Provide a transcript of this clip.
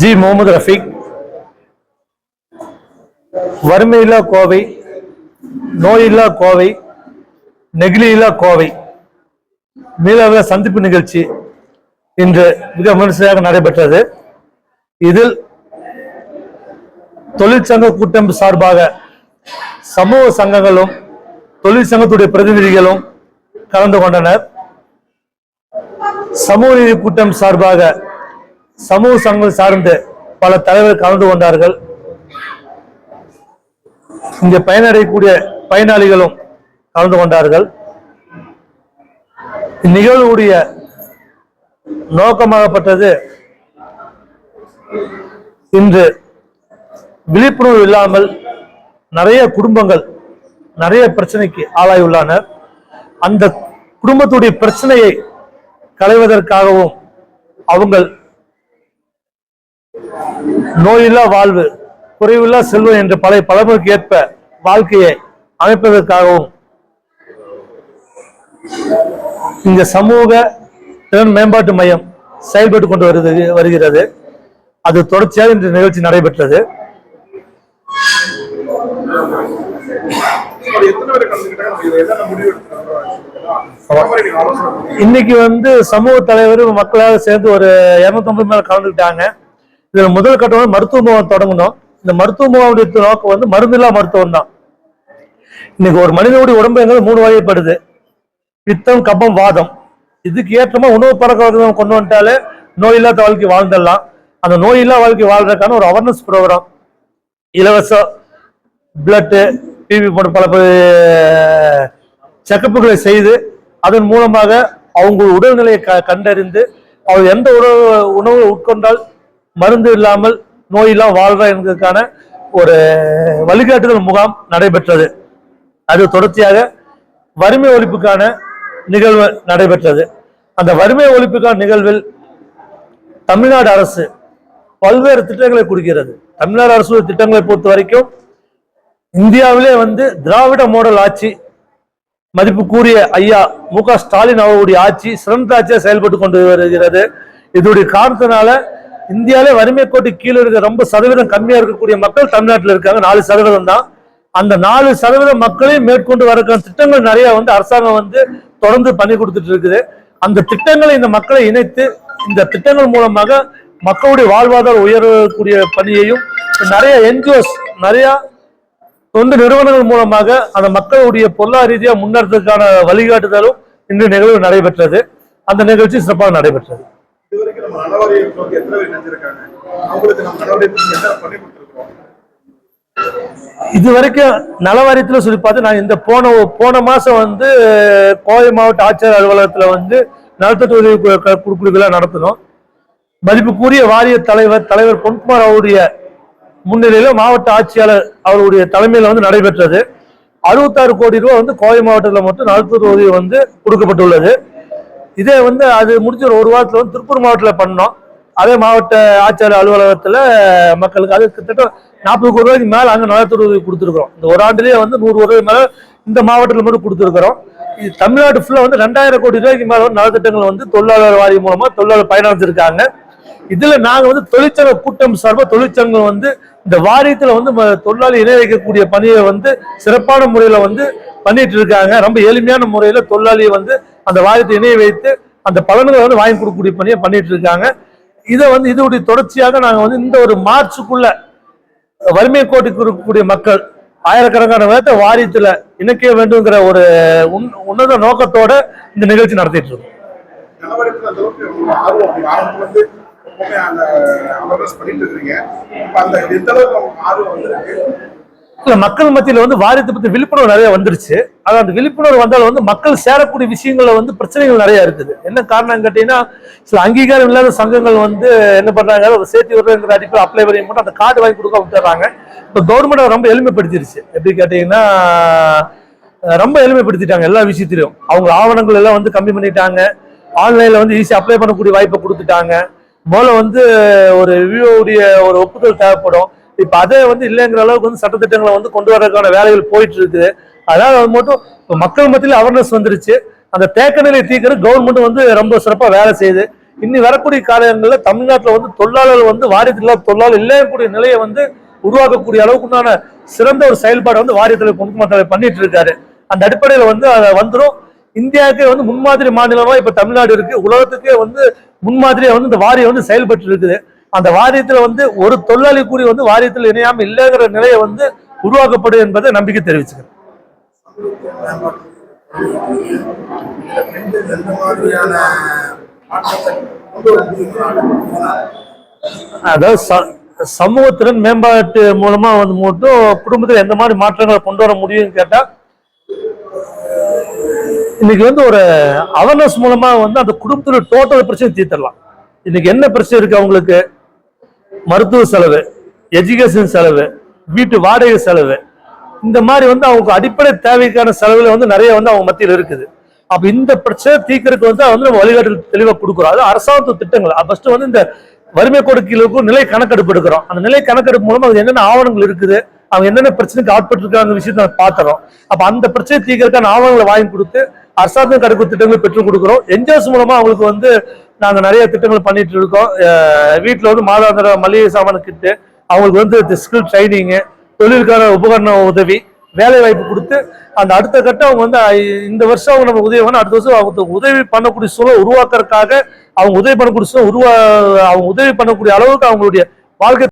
G Mohammed Rafeeq. வறுமையில்லா கோவை நோயில்லா கோவை நெகிழியில்லா கோவை. மீளவ சந்திப்பு நிகழ்ச்சி இன்று மிக விமர்சையாக நடைபெற்றது. இதில் தொழிற்சங்க கூட்டம் சார்பாக சமூக சங்கங்களும் தொழிற்சங்கத்துடைய பிரதிநிதிகளும் கலந்து கொண்டனர். சமூக நீதி கூட்டம் சார்பாக சமூக சங்கம் சார்ந்து பல தலைவர் கலந்து கொண்டார்கள். இங்கே பயனடையக்கூடிய பயனாளிகளும் கலந்து கொண்டார்கள். இந்நிகழ்வுடைய நோக்கமாகப்பட்டது இன்று விழிப்புணர்வு இல்லாமல் நிறைய குடும்பங்கள் நிறைய பிரச்சனைக்கு ஆளாயுள்ளனர் அந்த குடும்பத்துடைய பிரச்சனையை களைவதற்காகவும் அவங்கள் நோயில்லா வாழ்வு குறைவில்லா செல்வம் என்ற பழைய பழமொழிக்கு ஏற்ப வாழ்க்கையை அமைப்பதற்காகவும் இந்த சமூக திறன் மேம்பாட்டு மையம் செயல்பட்டு கொண்டு வருது வருகிறது. அது தொடர்ச்சியாக இந்த நிகழ்ச்சி நடைபெற்றது. இன்னைக்கு வந்து சமூக தலைவர் மக்களாக சேர்ந்து ஒரு இருநூத்தம்பது மேல கலந்துக்கிட்டாங்க. இதுல முதல் கட்டம் வந்து மருத்துவ முகாம் தொடங்கணும் இந்த மருத்துவ முகாமுடைய நோக்கம் வந்து மருந்தில்லா மருத்துவம் தான். இன்னைக்கு ஒரு மனிதனுடைய உடம்புங்கிறது மூணு வகைப்படுது. பித்தம் கபம் வாதம். இதுக்கு ஏற்றமா உணவு பழக்க கொண்டு வந்துட்டாலே நோய் இல்லாத வாழ்க்கை வாழ்ந்துடலாம். அந்த நோய் இல்லாத வாழ்க்கை வாழ்றதுக்கான ஒரு அவேர்னஸ் ப்ரோக்ராம் இலவச பிளட்டு பிபி போன்ற பல பல செக்கப்புகளை செய்து அதன் மூலமாக அவங்க உடல்நிலையை க- கண்டறிந்து அவர் எந்த உணவு உணவு உட்கொண்டால் மருந்து இல்லாமல் நோயெல்லாம் வாழ்றா என்பதற்கான ஒரு வழிகாட்டுதல் முகாம் நடைபெற்றது. அது தொடர்ச்சியாக வறுமை ஒழிப்புக்கான நிகழ்வு நடைபெற்றது. அந்த வறுமை ஒழிப்புக்கான நிகழ்வில் தமிழ்நாடு அரசு பல்வேறு திட்டங்களை கொடுக்கிறது. தமிழ்நாடு அரசு திட்டங்களை பொறுத்த வரைக்கும் இந்தியாவிலே வந்து திராவிட மாடல் ஆட்சி மதிப்பு கூறிய ஐயா மு க ஸ்டாலின் அவருடைய ஆட்சி சிறந்த ஆட்சியாக செயல்பட்டு கொண்டு வருகிறது. இதோடைய காரணத்தினால இந்தியாவிலே வறுமை கோட்டு கீழே இருக்க ரொம்ப சதவீதம் கம்மியா இருக்கக்கூடிய மக்கள் தமிழ்நாட்டில் இருக்காங்க. நாலு சதவீதம் தான். அந்த நாலு சதவீத மக்களையும் மேற்கொண்டு வரக்கான திட்டங்கள் நிறைய வந்து அரசாங்கம் வந்து தொடர்ந்து பண்ணி கொடுத்துட்டு இருக்குது. அந்த திட்டங்களை இந்த மக்களை இணைத்து இந்த திட்டங்கள் மூலமாக மக்களுடைய வாழ்வாதார உயரக்கூடிய பணியையும் நிறைய என்ஜிஓஸ் நிறைய தொண்டு நிறுவனங்கள் மூலமாக அந்த மக்களுடைய பொருளாதார ரீதியாக முன்னேற்றத்துக்கான வழிகாட்டுதலும் இன்று நிகழ்வு நடைபெற்றது. அந்த நிகழ்ச்சி சிறப்பாக நடைபெற்றது. இது வரைக்கும் நம்ம எத்தனை பேர் நினைச்சிருக்காங்க அவங்களுக்கு நம்ம நடவடிக்கை என்ன பண்ணி கொடுத்துருக்கோம் இது வரைக்கும் நலவாரியத்தில் சொல்லி பார்த்து நான் இந்த போன போன மாதம் வந்து கோவை மாவட்ட ஆட்சியர் அலுவலகத்தில் வந்து நலத்தட்டு உதவி கு- கு- நடத்தினோம். மதிப்புக்குரிய வாரிய தலைவர் தலைவர் பொன்குமார் அவருடைய முன்னிலையில் மாவட்ட ஆட்சியாளர் அவருடைய தலைமையில் வந்து நடைபெற்றது. அறுபத்தாறு கோடி ரூபாய் வந்து கோவை மாவட்டத்தில் மட்டும் நலத்தொட்டு உதவி வந்து கொடுக்கப்பட்டுள்ளது. இதே வந்து அது முடிஞ்ச ஒரு வாரத்தில் வந்து திருப்பூர் மாவட்டத்தில் பண்ணோம். அதே மாவட்ட ஆட்சியர் அலுவலகத்தில் மக்களுக்கு அது கிட்டத்தட்ட நாற்பது கோடி ரூபாய்க்கு மேலே அங்கே நலத்துறை உதவி கொடுத்துருக்குறோம். இந்த ஒரு ஆண்டுலேயே வந்து நூறு கோடி ரூபாய் மேலே இந்த மாவட்டத்தில் மட்டும் கொடுத்துருக்குறோம். இது தமிழ்நாடு ஃபுல்லாக வந்து ரெண்டாயிரம் கோடி ரூபாய்க்கு மேலே வந்து நலத்திட்டங்கள் வந்து தொழிலாளர் வாரியம் மூலமாக தொழிலாளர் பயனடைஞ்சிருக்காங்க. இதில் நாங்கள் வந்து தொழிற்சங்க கூட்டம் சார்பாக தொழிற்சங்கம் வந்து இந்த வாரியத்தில் வந்து ம- தொழிலாளி இணை வைக்கக்கூடிய பணியை வந்து சிறப்பான முறையில் வந்து பண்ணிட்டு இருக்காங்க. ரொம்ப எளிமையான முறையில் தொழிலாளியை வந்து அந்த வாரியத்தை இணைய வைத்து அந்த பலன்களை வந்து வாங்கி கொடுக்கக்கூடிய பணியை பண்ணிட்டு இருக்காங்க. இதை வந்து இதோடைய தொடர்ச்சியாக நாங்கள் வந்து இந்த ஒரு மார்ச்சுக்குள்ள வறுமை கோட்டுக்கு இருக்கக்கூடிய மக்கள் ஆயிரக்கணக்கான பேர்த்த வாரியத்தில் இணைக்க வேண்டுங்கிற ஒரு உன்- உன்னத நோக்கத்தோட இந்த நிகழ்ச்சி நடத்திட்டு இருக்கோம். அந்த அவேர்னஸ் பண்ணிட்டு இருக்கீங்க. அந்த எந்த அளவுக்கு ஆர்வம் இல்ல மக்கள் மத்தியில வந்து வாரியத்தை பத்தி விழிப்புணர்வு நிறைய வந்துருச்சு. ஆனா அந்த விழிப்புணர்வு வந்தாலும் வந்து மக்கள் சேரக்கூடிய விஷயங்கள்ல வந்து பிரச்சனைகள் நிறைய இருக்குது. என்ன காரணம் கேட்டீங்கன்னா சில அங்கீகாரம் இல்லாத சங்கங்கள் வந்து என்ன பண்றாங்க ஒரு சேர்த்து விடுறதுங்கிற அடிப்படையில் அப்ளை பண்ணி மட்டும் அந்த கார்டு வாங்கி கொடுக்க விட்டுறாங்க. இப்போ கவர்மெண்ட் ரொம்ப எளிமைப்படுத்திருச்சு. எப்படி கேட்டீங்கன்னா ரொம்ப எளிமைப்படுத்திட்டாங்க எல்லா விஷயத்திலையும் அவங்க ஆவணங்கள் எல்லாம் வந்து கம்மி பண்ணிட்டாங்க. ஆன்லைன்ல வந்து ஈஸியாக அப்ளை பண்ணக்கூடிய வாய்ப்பை கொடுத்துட்டாங்க. முதல்ல வந்து ஒரு விவோடைய ஒரு ஒப்புதல் தேவைப்படும். இப்ப அதே வந்து இல்லைங்கிற அளவுக்கு வந்து சட்டத்திட்டங்களை வந்து கொண்டு வரதுக்கான வேலைகள் போயிட்டு இருக்குது அதனால அது மட்டும் இப்போ மக்கள் மத்தியில் அவேர்னஸ் வந்துருச்சு. அந்த தேக்க நிலை தீர்க்கிறது கவர்மெண்ட் வந்து ரொம்ப சிறப்பா வேலை செய்யுது. இன்னி வரக்கூடிய காலங்களில் தமிழ்நாட்டில் வந்து தொழிலாளர்கள் வந்து வாரியத்தில் இல்லாத தொழிலாளர் இல்லாதக்கூடிய நிலையை வந்து உருவாக்கக்கூடிய அளவுக்கு உண்டான சிறந்த ஒரு செயல்பாடு வந்து வாரியத்தில் பொதுமக்களை பண்ணிட்டு இருக்காரு அந்த அடிப்படையில் வந்து அதை வந்துடும் இந்தியாவுக்கே வந்து முன்மாதிரி மாநிலமா இப்ப தமிழ்நாடு இருக்கு. உலகத்துக்கே வந்து முன்மாதிரியா வந்து இந்த வாரியம் வந்து செயல்பட்டு இருக்குது அந்த வாரியத்துல வந்து ஒரு தொழிலாளி கூலி வந்து வாரியத்தில் இணையாம இல்லைங்கிற நிலையை வந்து உருவாக்கப்படும் என்பதை நம்பிக்கை தெரிவிச்சுக்கிறேன். அதாவது ச- சமூகத்திறன் மேம்பாட்டு மூலமா வந்து மட்டும் குடும்பத்தில் எந்த மாதிரி மாற்றங்களை கொண்டு வர முடியும்னு கேட்டா இன்னைக்கு வந்து ஒரு அவேர்னஸ் மூலமா வந்து அந்த குடும்பத்தில் டோட்டல் பிரச்சனை தீர்த்தரலாம் இன்னைக்கு என்ன பிரச்சனை இருக்கு அவங்களுக்கு? மருத்துவ செலவு எஜுகேஷன் செலவு வீட்டு வாடகை செலவு இந்த மாதிரி வந்து அவங்க அடிப்படை தேவைக்கான செலவுல வந்து நிறைய வந்து அவங்க மத்தியில் இருக்குது. அப்ப இந்த பிரச்சனை தீர்க்கறதுக்கு வந்து வந்து நம்ம வழிகாட்டு தெளிவாக கொடுக்குறோம். அது அரசாங்க திட்டங்கள். ஃபர்ஸ்ட் வந்து இந்த வறுமை கொடுக்கலுக்கும் நிலை கணக்கெடுப்பு எடுக்கிறோம். அந்த நிலை கணக்கெடுப்பு மூலமா அது என்னென்ன ஆவணங்கள் இருக்குது அவங்க என்னென்ன பிரச்சனைக்கு ஆட்பட்டு இருக்காங்க விஷயத்தை பார்த்துறோம். அப்ப அந்த பிரச்சனை தீக்கிறதுக்கான ஆவணங்களை வாங்கி கொடுத்து அரசாங்கம் கடுப்பு திட்டங்களை பெற்றுக் கொடுக்குறோம். என்ஜிஓஸ் மூலமா அவங்களுக்கு வந்து நாங்கள் நிறைய திட்டங்கள் பண்ணிட்டு இருக்கோம். வீட்டில் வந்து மாதாந்திர மளிகை சாமான கிட்டு அவங்களுக்கு வந்து ஸ்கில் ட்ரைனிங்கு தொழிலுக்கான உபகரண உதவி வேலை வாய்ப்பு கொடுத்து அந்த அடுத்த கட்டம் அவங்க வந்து இந்த வருஷம் அவங்க நம்ம உதவி பண்ண அடுத்த வருஷம் அவங்க உதவி பண்ணக்கூடிய சூழல் உருவாக்குறதுக்காக அவங்க உதவி பண்ணக்கூடிய சூழல் உருவா அவங்க உதவி பண்ணக்கூடிய அளவுக்கு அவங்களுடைய வாழ்க்கை